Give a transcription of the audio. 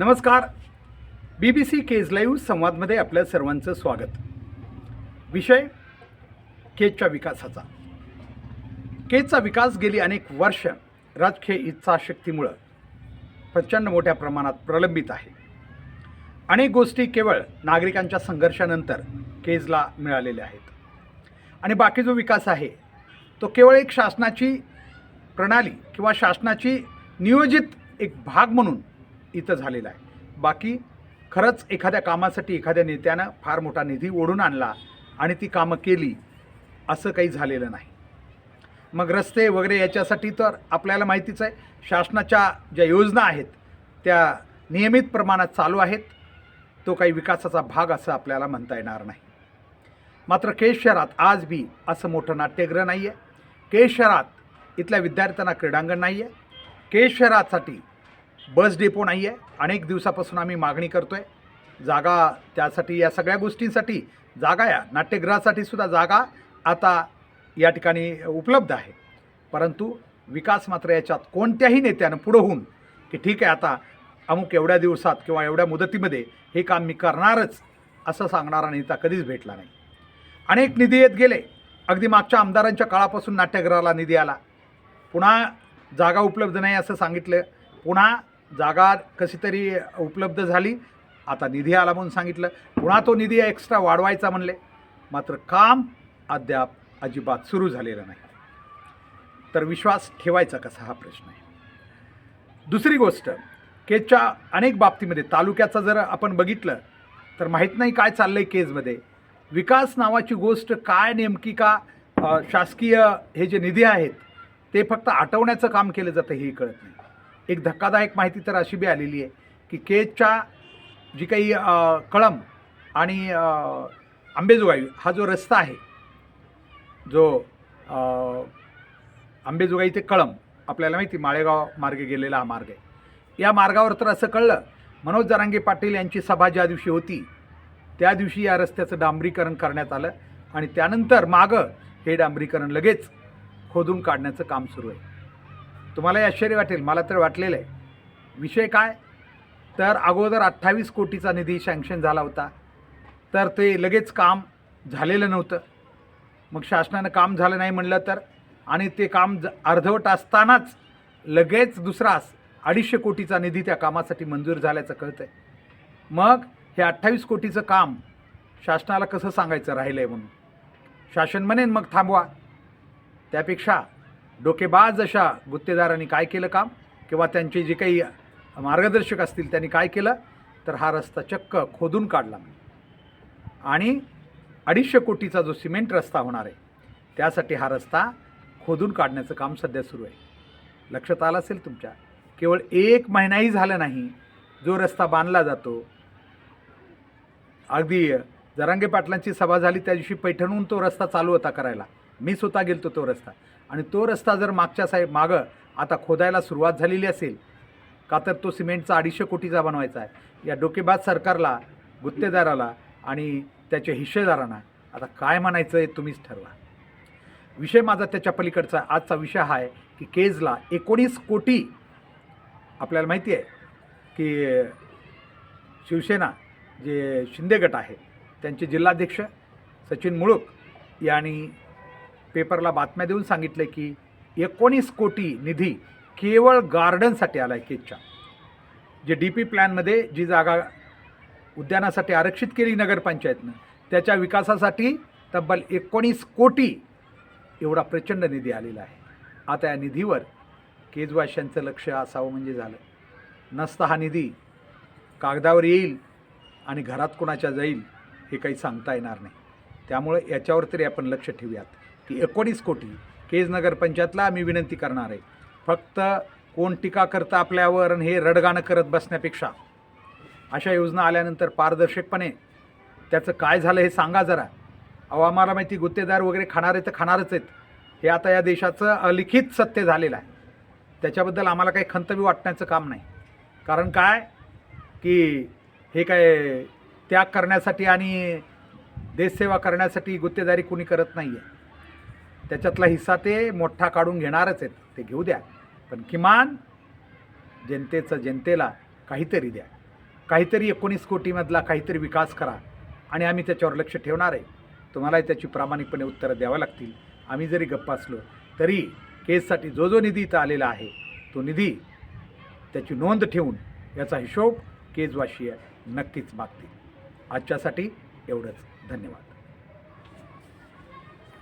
नमस्कार. B B C Kaij live संवादमध्ये आपल्या सर्वांचं स्वागत. विषय केजच्या विकासाचा. केजचा विकास गेली अनेक वर्ष राजकीय इच्छाशक्तीमुळं प्रचंड मोठ्या प्रमाणात प्रलंबित आहे. अनेक गोष्टी केवळ नागरिकांच्या संघर्षानंतर केजला मिळालेल्या आहेत. आणि बाकी जो विकास आहे तो केवळ एक शासनाची प्रणाली किंवा शासनाची नियोजित एक भाग म्हणून इथं झालेला आहे. बाकी खरंच एखाद्या कामासाठी एखाद्या नेत्यानं फार मोठा निधी ओढून आणला आणि ती कामं केली असं काही झालेलं नाही. मग रस्ते वगैरे याच्यासाठी तर आपल्याला माहितीच आहे शासनाच्या ज्या योजना आहेत त्या नियमित प्रमाणात चालू आहेत. तो काही विकासाचा भाग असं आपल्याला म्हणता येणार नाही. मात्र केश शहरात आज बी असं मोठं नाट्यगृह नाही आहे केश शहरात इथल्या विद्यार्थ्यांना क्रीडांगण नाही आहे केश शहरासाठी बस डेपो नाही आहे. अनेक दिवसापासून आम्ही मागणी करतो आहे जागा त्यासाठी या सगळ्या गोष्टींसाठी जागा या. नाट्यगृहासाठी सुद्धा जागा आता या ठिकाणी उपलब्ध आहे. परंतु विकास मात्र याच्यात कोणत्याही नेत्यानं पुढं होऊन की ठीक आहे आता अमुक एवढ्या दिवसात किंवा एवढ्या मुदतीमध्ये हे काम मी करणारच असं सांगणारा नेता कधीच भेटला नाही. अनेक निधी येत गेले. अगदी मागच्या आमदारांच्या काळापासून नाट्यगृहाला निधी आला. पुन्हा जागा उपलब्ध नाही असं सांगितलं. पुन्हा जागा कशी तरी उपलब्ध झाली. आता निधी आला म्हणून सांगितलं. पुन्हा तो निधी एक्स्ट्रा वाढवायचा म्हणले. मात्र काम अद्याप अजिबात सुरू झालेलं नाही. तर विश्वास ठेवायचा कसा हा प्रश्न आहे. दुसरी गोष्ट केजच्या अनेक बाबतीमध्ये तालुक्याचं जर आपण बघितलं तर माहीत नाही काय चाललं आहे केजमध्ये विकास नावाची गोष्ट काय नेमकी का शासकीय हे जे निधी आहेत ते फक्त आटवण्याचं काम केलं जातं हेही कळत नाही. एक धक्कादायक माहिती तर अशी बी आलेली आहे की केजच्या जी काही कळम आणि आंबेजोगाई हा जो रस्ता आहे जो आंबेजोगाई ते कळम आपल्याला माहिती माळेगाव मार्गे गेलेला हा मार्ग आहे. या मार्गावर तर असं कळलं मनोज जरांगे पाटील यांची सभा ज्या दिवशी होती त्या दिवशी या रस्त्याचं डांबरीकरण करण्यात आलं आणि त्यानंतर मागं हे डांबरीकरण लगेच खोदून काढण्याचं काम सुरू आहे. तुम्हालाही आश्चर्य वाटेल मला तर वाटलेलं आहे. विषय काय? तर अगोदर अठ्ठावीस कोटीचा निधी सँक्शन झाला होता. तर ते लगेच काम झालेलं नव्हतं. मग शासनानं काम झालं नाही म्हणलं तर? आणि ते काम ज अर्धवट असतानाच लगेच दुसराच अडीचशे कोटीचा निधी त्या कामासाठी मंजूर झाल्याचं कळतं आहे मग हे अठ्ठावीस कोटीचं काम शासनाला कसं सांगायचं राहिलं आहे म्हणून? शासन म्हणेन मग थांबवा. त्यापेक्षा डोकेबाज अशा गुत्तेदारांनी काय केलं काम? किंवा त्यांचे जे काही मार्गदर्शक असतील त्यांनी काय केलं? तर हा रस्ता चक्क खोदून काढला. आणि अडीचशे कोटीचा जो सिमेंट रस्ता होणार आहे त्यासाठी हा रस्ता खोदून काढण्याचं काम सध्या सुरू आहे. लक्षात आलं असेल तुमच्या? केवळ एक महिनाही झाला नाही जो रस्ता बांधला जातो. अगदी जरांगे पाटलांची सभा झाली त्या दिवशी पैठणहून तो रस्ता चालू होता करायला. मी स्वतः गेलतो तो रस्ता. आणि तो रस्ता जर मागच्या साहेब मागं आता खोदायला सुरुवात झालेली असेल का तर तो सिमेंटचा अडीचशे कोटीचा बनवायचा आहे. या डोकेबाज सरकारला गुत्तेदाराला आणि त्याच्या हिस्सेदारांना आता काय म्हणायचं आहे तुम्हीच ठरवा. विषय माझा त्याच्या पलीकडचा. आजचा विषय हा आहे की केजला एकोणीस कोटी आपल्याला माहिती आहे की शिवसेना जे शिंदे गट आहे त्यांचे जिल्हाध्यक्ष सचिन मुळूक यांनी पेपरला बातम्या देऊन सांगितलं की एकोणीस कोटी निधी केवळ गार्डनसाठी आला आहे केजच्या. जे डी पी प्लॅनमध्ये जी जागा उद्यानासाठी आरक्षित केली नगरपंचायतनं त्याच्या विकासासाठी तब्बल एकोणीस कोटी एवढा प्रचंड निधी आलेला आहे. आता या निधीवर केजवाशांचं लक्ष असावं म्हणजे झालं. नसता हा निधी कागदावर येईल आणि घरात कोणाच्या जाईल हे काही सांगता येणार नाही. त्यामुळे याच्यावर तरी आपण लक्ष ठेवूयात. की एकोणीस कोटी केज नगरपंचायतला आम्ही विनंती करणार आहे. फक्त कोण टीका करतं आपल्यावर आणि हे रडगाणं करत बसण्यापेक्षा. अशा योजना आल्यानंतर पारदर्शकपणे त्याचं काय झालं हे सांगा जरा. अहो आम्हाला माहिती गुत्तेदार वगैरे खाणारे तर खाणारच आहेत. हे आता या देशाचं अलिखित सत्य झालेलं आहे. त्याच्याबद्दल आम्हाला काही खंतबी वाटण्याचं काम नाही. कारण काय? की हे काय त्याग करण्यासाठी आणि देशसेवा करण्यासाठी गुत्तेदारी कुणी करत नाही आहे त्याच्यातला हिस्सा ते मोठा काढून घेणारच आहेत. ते घेऊ द्या. पण किमान जनतेचं जनतेला काहीतरी द्या. काहीतरी एकोणीस कोटीमधला काहीतरी विकास करा. आणि आम्ही त्याच्यावर लक्ष ठेवणार आहे. तुम्हालाही त्याची प्रामाणिकपणे उत्तरं द्यावं लागतील. आम्ही जरी गप्प असलो तरी केससाठी जो जो निधी इथं आलेला आहे तो निधी त्याची नोंद ठेवून याचा हिशोब केजवाशीय नक्कीच मागतील. आजच्यासाठी एवढंच. धन्यवाद.